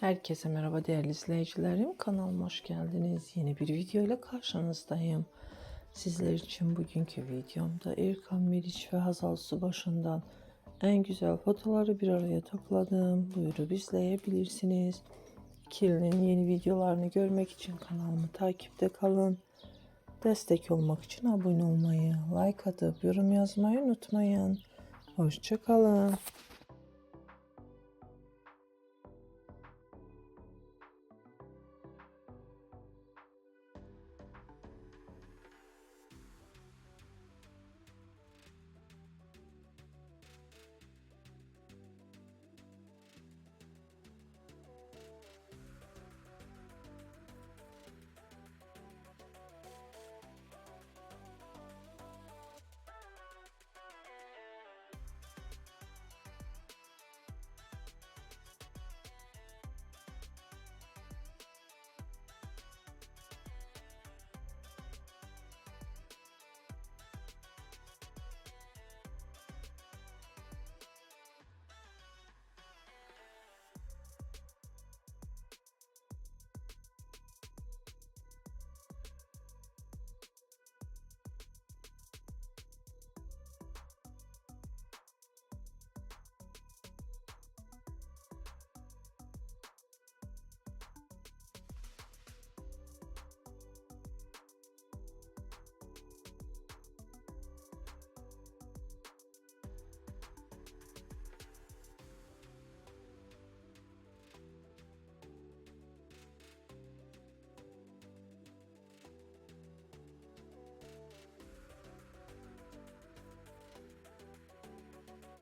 Herkese merhaba değerli izleyicilerim. Kanalıma hoş geldiniz. Yeni bir video ile karşınızdayım. Sizler için bugünkü videomda Erkan Meriç ve Hazal Subaşı'ndan en güzel fotoları bir araya topladım. Buyurup izleyebilirsiniz. İkilinin yeni videolarını görmek için kanalımı takipte kalın. Destek olmak için abone olmayı, like atıp yorum yazmayı unutmayın. Hoşçakalın.